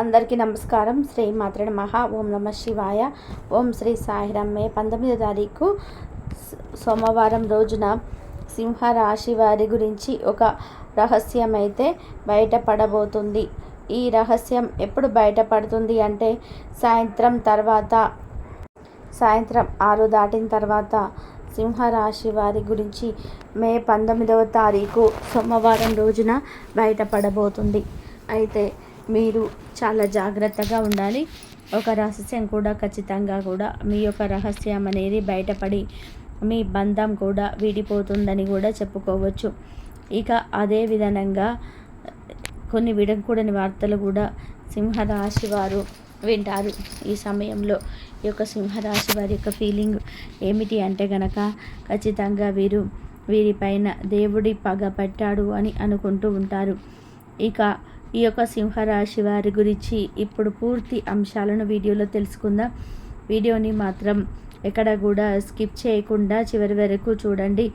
అందరికీ నమస్కారం. శ్రీ మాత్ర మహా ఓం నమ శివాయ. ఓం శ్రీ సాయిరామ్. మే పంతొమ్మిదో తారీఖు సోమవారం రోజున సింహరాశి వారి గురించి ఒక రహస్యం అయితే బయటపడబోతుంది. ఈ రహస్యం ఎప్పుడు బయటపడుతుంది అంటే సాయంత్రం తర్వాత సాయంత్రం ఆరు దాటిన తర్వాత సింహరాశి వారి గురించి మే పంతొమ్మిదవ తారీఖు సోమవారం రోజున బయటపడబోతుంది. అయితే మీరు చాలా జాగ్రత్తగా ఉండాలి. ఒక రహస్యం కూడా ఖచ్చితంగా కూడా మీ యొక్క రహస్యం అనేది బయటపడి మీ బంధం కూడా విడిపోతుందని కూడా చెప్పుకోవచ్చు. ఇక అదే విధంగా కొన్ని విడకూడని వార్తలు కూడా సింహరాశి వారు వింటారు. ఈ సమయంలో ఈ యొక్క సింహరాశి వారి యొక్క ఫీలింగ్ ఏమిటి అంటే గనక ఖచ్చితంగా వీరు వీరిపైన దేవుడి పగ పెట్టాడు అని అనుకుంటూ ఉంటారు. ఇక ఈ యొక్క సింహరాశి వారి గురించి ఇప్పుడు పూర్తి అంశాలను వీడియోలో తెలుసుకుందాం. వీడియోని మాత్రం ఎక్కడ కూడా స్కిప్ చేయకుండా చివరి వరకు చూడండి.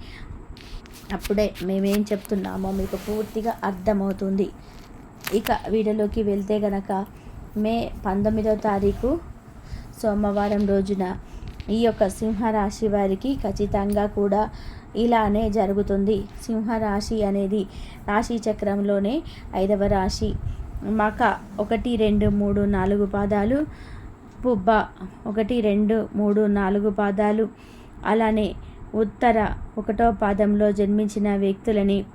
అప్పుడే మేమేం చెప్తున్నామో మీకు పూర్తిగా అర్థమవుతుంది. ఇక వీడియోలోకి వెళ్తే గనక మే పంతొమ్మిదో తారీఖు సోమవారం రోజున ఈ యొక్క సింహరాశి వారికి ఖచ్చితంగా కూడా ఇలానే జరుగుతుంది. సింహరాశి అనేది రాశి చక్రంలోనే ఐదవ రాశి. మక ఒకటి రెండు మూడు నాలుగు పాదాలు. పుబ్బ ఒకటి రెండు మూడు నాలుగు పాదాలు. అలానే ఉత్తర ఒకటో పాదంలో జన్మించిన వ్యక్తులని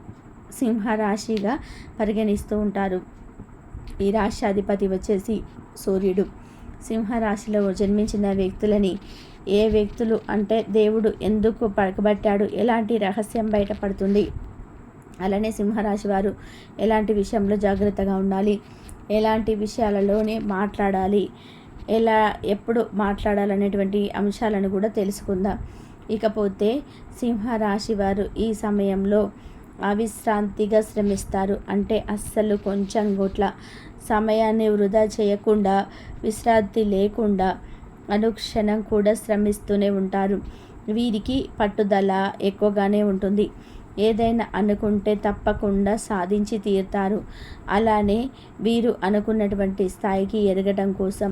సింహరాశిగా పరిగణిస్తూ ఉంటారు. ఈ రాశి అధిపతి వచ్చేసి సూర్యుడు. సింహరాశిలో జన్మించిన వ్యక్తులని ఏ వ్యక్తులు అంటే దేవుడు ఎందుకు పడకబట్టాడు? ఎలాంటి రహస్యం బయటపడుతుంది? అలానే సింహరాశి వారు ఎలాంటి విషయంలో జాగ్రత్తగా ఉండాలి? ఎలాంటి విషయాలలోనే మాట్లాడాలి? ఎలా ఎప్పుడు మాట్లాడాలనేటువంటి అంశాలను కూడా తెలుసుకుందాం. ఇకపోతే సింహరాశి వారు ఈ సమయంలో అవిశ్రాంతిగా శ్రమిస్తారు. అంటే అస్సలు కొంచెం గుట్ల. సమయాన్ని వృధా చేయకుండా విశ్రాంతి లేకుండా అనుక్షణం కూడా శ్రమిస్తూనే ఉంటారు. వీరికి పట్టుదల ఎక్కువగానే ఉంటుంది. ఏదైనా అనుకుంటే తప్పకుండా సాధించి తీరుతారు. అలానే వీరు అనుకున్నటువంటి స్థాయికి ఎదగడం కోసం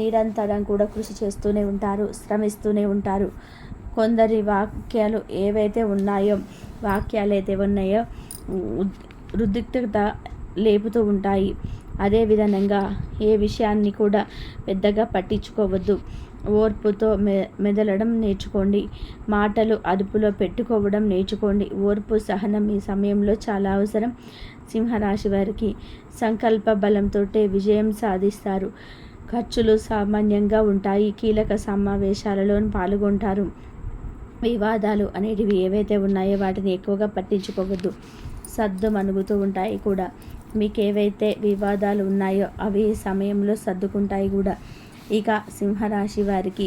నిరంతరం కూడా కృషి చేస్తూనే ఉంటారు శ్రమిస్తూనే ఉంటారు. కొందరి వాక్యాలు ఏవైతే ఉన్నాయో వాక్యాలు అయితే ఉన్నాయో ఉద్రిక్తత లేపుతూ ఉంటాయి. అదే విధంగా ఏ విషయాన్ని కూడా పెద్దగా పట్టించుకోవద్దు. ఓర్పుతో మె మెదలడం నేర్చుకోండి. మాటలు అదుపులో పెట్టుకోవడం నేర్చుకోండి. ఓర్పు సహనం ఈ సమయంలో చాలా అవసరం. సింహరాశి వారికి సంకల్ప బలంతో విజయం సాధిస్తారు. ఖర్చులు సామాన్యంగా ఉంటాయి. కీలక సమావేశాలలో పాల్గొంటారు. వివాదాలు అనేటివి ఏవైతే ఉన్నాయో వాటిని ఎక్కువగా పట్టించుకోవద్దు. సర్దు మనుగుతూ ఉంటాయి కూడా. మీకు ఏవైతే వివాదాలు ఉన్నాయో అవి సమయంలో సర్దుకుంటాయి కూడా. ఇక సింహరాశి వారికి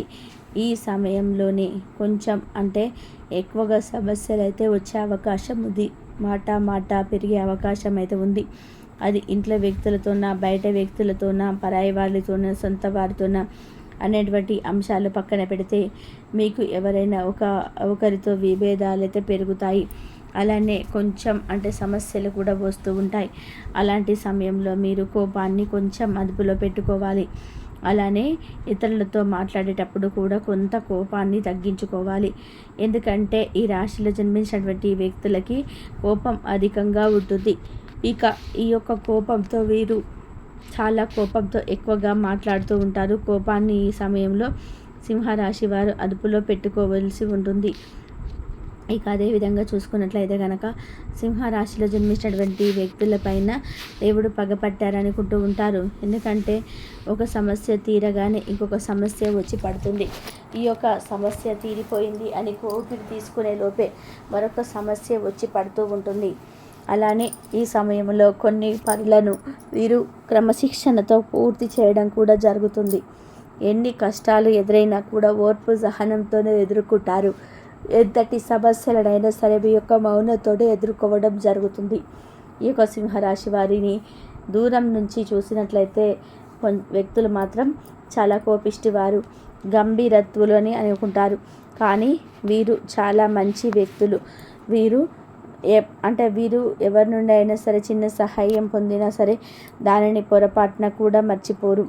ఈ సమయంలోనే కొంచెం అంటే ఎక్కువగా సమస్యలు అయితే వచ్చే అవకాశం ఉంది. మాట మాట పెరిగే అవకాశం అయితే ఉంది. అది ఇంట్లో వ్యక్తులతోన బయట వ్యక్తులతోన పరాయి వాళ్ళతోన సొంత వారితోన అనేటువంటి అంశాలు పక్కన పెడితే మీకు ఎవరైనా ఒక ఒకరితో విభేదాలు అయితే పెరుగుతాయి. అలానే కొంచెం అంటే సమస్యలు కూడా వస్తూ ఉంటాయి. అలాంటి సమయంలో మీరు కోపాన్ని కొంచెం అదుపులో పెట్టుకోవాలి. అలానే ఇతరులతో మాట్లాడేటప్పుడు కూడా కొంత కోపాన్ని తగ్గించుకోవాలి. ఎందుకంటే ఈ రాశిలో జన్మించినటువంటి వ్యక్తులకి కోపం అధికంగా ఉంటుంది. ఇక ఈ యొక్క కోపంతో వీరు చాలా కోపంతో ఎక్కువగా మాట్లాడుతూ ఉంటారు. కోపాన్ని ఈ సమయంలో సింహరాశి వారు అదుపులో పెట్టుకోవలసి ఉంటుంది. ఇక అదే విధంగా చూసుకున్నట్లయితే కనుక సింహరాశిలో జన్మించినటువంటి వ్యక్తులపైన దేవుడు పగపట్టారనుకుంటూ ఉంటారు. ఎందుకంటే ఒక సమస్య తీరగానే ఇంకొక సమస్య వచ్చి పడుతుంది. ఈ యొక్క సమస్య తీరిపోయింది అని ఊపిరి తీసుకునే లోపే మరొక సమస్య వచ్చి పడుతూ ఉంటుంది. అలానే ఈ సమయంలో కొన్ని పనులను వీరు క్రమశిక్షణతో పూర్తి చేయడం కూడా జరుగుతుంది. ఎన్ని కష్టాలు ఎదురైనా కూడా ఓర్పు సహనంతోనే ఎదుర్కొంటారు. ఎంతటి సమస్యలనైనా సరే మీ యొక్క మౌనంతోనే ఎదుర్కోవడం జరుగుతుంది. ఈ యొక్క సింహరాశి వారిని దూరం నుంచి చూసినట్లయితే కొన్ వ్యక్తులు మాత్రం చాలా కోపిష్టి వారు గంభీరత్వులు అని అనుకుంటారు. కానీ వీరు చాలా మంచి వ్యక్తులు. వీరు ఏ అంటే వీరు ఎవరి నుండి అయినా సరే చిన్న సహాయం పొందినా సరే దానిని పొరపాటున కూడా మర్చిపోరు.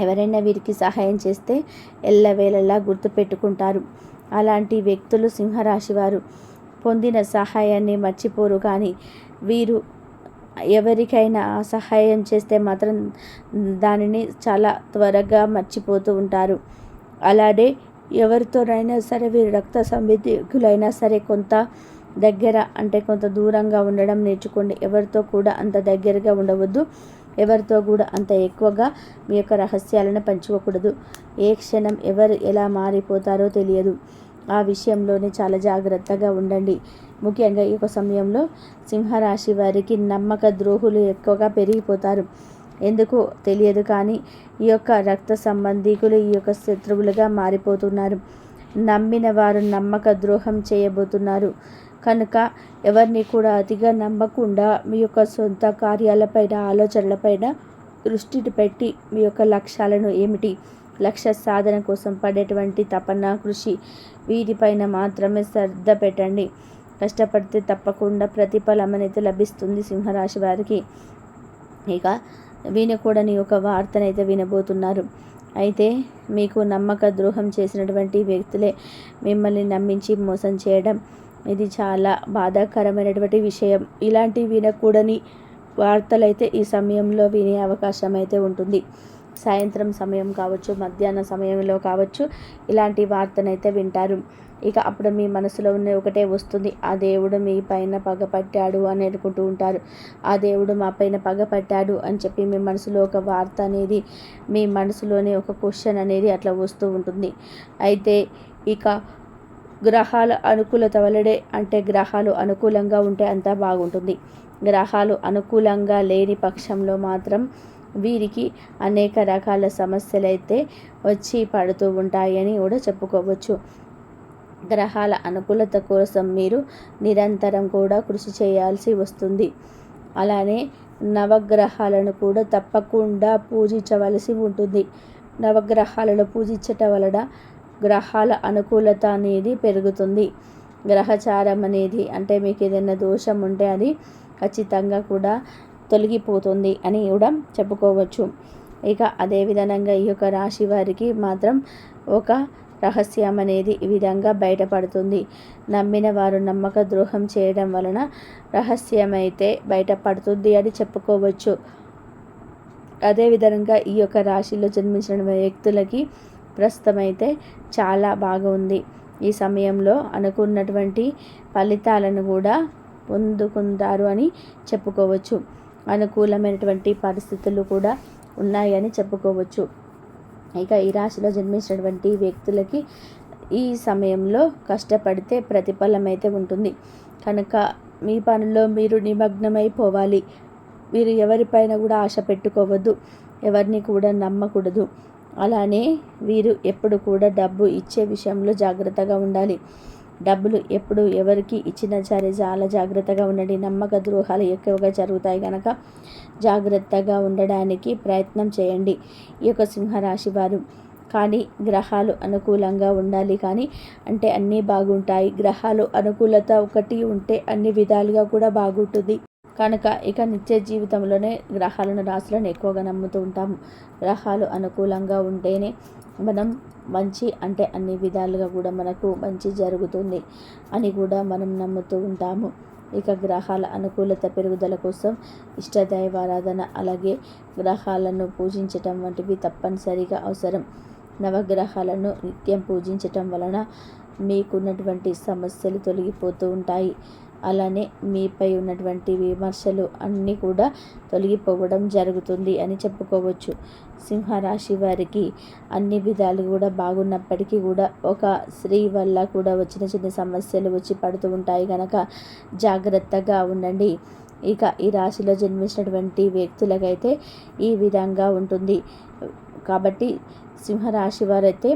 ఎవరైనా వీరికి సహాయం చేస్తే ఎల్లవేళలా గుర్తుపెట్టుకుంటారు. అలాంటి వ్యక్తులు సింహరాశి వారు పొందిన సహాయాన్ని మర్చిపోరు కానీ వీరు ఎవరికైనా సహాయం చేస్తే మాత్రం దానిని చాలా త్వరగా మర్చిపోతూ ఉంటారు. అలాగే ఎవరితోనైనా సరే వీరు రక్త సంబంధికులైనా సరే కొంత దగ్గర అంటే కొంత దూరంగా ఉండడం నేర్చుకోండి. ఎవరితో కూడా అంత దగ్గరగా ఉండవద్దు. ఎవరితో కూడా అంత ఎక్కువగా మీ యొక్క రహస్యాలను పంచుకోకూడదు. ఏ క్షణం ఎవరు ఎలా మారిపోతారో తెలియదు. ఆ విషయంలోనే చాలా జాగ్రత్తగా ఉండండి. ముఖ్యంగా ఈ యొక్క సమయంలో సింహరాశి వారికి నమ్మక ద్రోహులు ఎక్కువగా పెరిగిపోతారు. ఎందుకు తెలియదు కానీ ఈ యొక్క రక్త సంబంధికులు ఈ యొక్క శత్రువులుగా మారిపోతున్నారు. నమ్మిన వారు నమ్మక ద్రోహం చేయబోతున్నారు. కనుక ఎవరిని కూడా అతిగా నమ్మకుండా మీ యొక్క సొంత కార్యాలపైన ఆలోచనలపైన దృష్టి పెట్టి మీ యొక్క లక్ష్యాలను ఏమిటి? లక్ష్య సాధన కోసం పడేటువంటి తపన కృషి వీటిపైన మాత్రమే శ్రద్ధ పెట్టండి. కష్టపడితే తప్పకుండా ప్రతిఫలం అనేది లభిస్తుంది సింహరాశి వారికి. ఇక వినకూడని ఒక వార్తనైతే వినబోతున్నారు. అయితే మీకు నమ్మక ద్రోహం చేసినటువంటి వ్యక్తులే మిమ్మల్ని నమ్మించి మోసం చేయడం ఇది చాలా బాధాకరమైనటువంటి విషయం. ఇలాంటి వినకూడని వార్తలైతే ఈ సమయంలో వినే అవకాశం అయితే ఉంటుంది. సాయంత్రం సమయం కావచ్చు మధ్యాహ్న సమయంలో కావచ్చు ఇలాంటి వార్తనైతే వింటారు. ఇక అప్పుడు మీ మనసులో ఉన్న ఒకటే వస్తుంది. ఆ దేవుడు మీ పైన పగపట్టాడు అని అనుకుంటూ ఉంటారు. ఆ దేవుడు మా పైన పగపట్టాడు అని చెప్పి మీ మనసులో ఒక వార్త అనేది మీ మనసులోనే ఒక క్వశ్చన్ అనేది అట్లా వస్తూ ఉంటుంది. అయితే ఇక గ్రహాల అనుకూలత వలడే అంటే గ్రహాలు అనుకూలంగా ఉంటే అంతా బాగుంటుంది. గ్రహాలు అనుకూలంగా లేని పక్షంలో మాత్రం వీరికి అనేక రకాల సమస్యలు అయితే వచ్చి పడుతూ ఉంటాయని కూడా చెప్పుకోవచ్చు. గ్రహాల అనుకూలత కోసం మీరు నిరంతరం కూడా కృషి చేయాల్సి వస్తుంది. అలానే నవగ్రహాలను కూడా తప్పకుండా పూజించవలసి ఉంటుంది. నవగ్రహాలను పూజించటం వలన గ్రహాల అనుకూలత అనేది పెరుగుతుంది. గ్రహచారం అనేది అంటే మీకు ఏదైనా దోషం ఉంటే అది ఖచ్చితంగా కూడా తొలగిపోతుంది అని కూడా చెప్పుకోవచ్చు. ఇక అదే విధంగా ఈ యొక్క రాశి వారికి మాత్రం ఒక రహస్యం అనేది ఈ విధంగా బయటపడుతుంది. నమ్మిన వారు నమ్మక ద్రోహం చేయడం వలన రహస్యం అయితే బయటపడుతుంది అని చెప్పుకోవచ్చు. అదేవిధంగా ఈ యొక్క రాశిలో జన్మించిన వ్యక్తులకి ప్రస్తుతం అయితే చాలా బాగుంది. ఈ సమయంలో అనుకున్నటువంటి ఫలితాలను కూడా పొందుకుంటారు అని చెప్పుకోవచ్చు. అనుకూలమైనటువంటి పరిస్థితులు కూడా ఉన్నాయని చెప్పుకోవచ్చు. ఇక ఈ రాశిలో జన్మించినటువంటి వ్యక్తులకి ఈ సమయంలో కష్టపడితే ప్రతిఫలం అయితే ఉంటుంది. కనుక మీ పనుల్లో మీరు నిమగ్నమైపోవాలి. మీరు ఎవరిపైన కూడా ఆశ పెట్టుకోవద్దు. ఎవరిని కూడా నమ్మకూడదు. అలానే వీరు ఎప్పుడు కూడా డబ్బు ఇచ్చే విషయంలో జాగ్రత్తగా ఉండాలి. డబ్బులు ఎప్పుడు ఎవరికి ఇచ్చినా సరే చాలా జాగ్రత్తగా ఉండండి. నమ్మక ద్రోహాలు ఎక్కువగా జరుగుతాయి కనుక జాగ్రత్తగా ఉండడానికి ప్రయత్నం చేయండి. ఈ యొక్క సింహరాశి వారు. కానీ గ్రహాలు అనుకూలంగా ఉండాలి కానీ అంటే అన్నీ బాగుంటాయి. గ్రహాలు అనుకూలత ఒకటి ఉంటే అన్ని విధాలుగా కూడా బాగుంటుంది. కనుక ఇక నిత్య జీవితంలోనే గ్రహాలను రాశులను ఎక్కువగా నమ్ముతూ ఉంటాము గ్రహాలు అనుకూలంగా ఉంటేనే మనం మంచి అంటే అన్ని విధాలుగా కూడా మనకు మంచి జరుగుతుంది అని కూడా మనం నమ్ముతూ ఉంటాము. ఇక గ్రహాల అనుకూలత పెరుగుదల కోసం ఇష్టదైవారాధన అలాగే గ్రహాలను పూజించటం వంటివి తప్పనిసరిగా అవసరం. నవగ్రహాలను నిత్యం పూజించటం వలన మీకున్నటువంటి సమస్యలు తొలగిపోతూ ఉంటాయి. అలానే మీపై ఉన్నటువంటి విమర్శలు అన్నీ కూడా తొలగిపోవడం జరుగుతుంది అని చెప్పుకోవచ్చు. సింహరాశి వారికి అన్ని విధాలు కూడా బాగున్నప్పటికీ కూడా ఒక స్త్రీ వల్ల కూడా వచ్చిన చిన్న సమస్యలు వచ్చి పడుతూ ఉంటాయి కనుక జాగ్రత్తగా ఉండండి. ఇక ఈ రాశిలో జన్మించినటువంటి వ్యక్తులకైతే ఈ విధంగా ఉంటుంది. కాబట్టి సింహరాశి వారైతే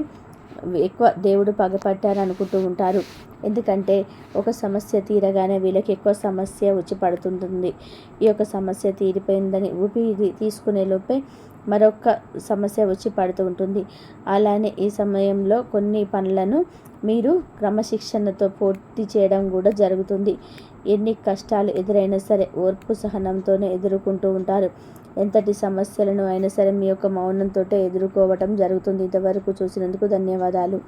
ఎక్కువ దేవుడు పగపట్టారు అనుకుంటూ ఉంటారు. ఎందుకంటే ఒక సమస్య తీరగానే వీళ్ళకి ఎక్కువ సమస్య వచ్చి పడుతుంటుంది. ఈ యొక్క సమస్య తీరిపోయిందని ఊపి తీసుకునే లోపే మరొక సమస్య వచ్చి పడుతూ ఉంటుంది. అలానే ఈ సమయంలో కొన్ని పనులను మీరు క్రమశిక్షణతో పూర్తి చేయడం కూడా జరుగుతుంది. ఎన్ని కష్టాలు ఎదురైనా సరే ఓర్పు సహనంతోనే ఎదుర్కొంటూ ఉంటారు. ఎంతటి సమస్యలను అయినా సరే మీ యొక్క మౌనంతో ఎదుర్కోవటం జరుగుతుంది. ఇంతవరకు చూసినందుకు ధన్యవాదాలు.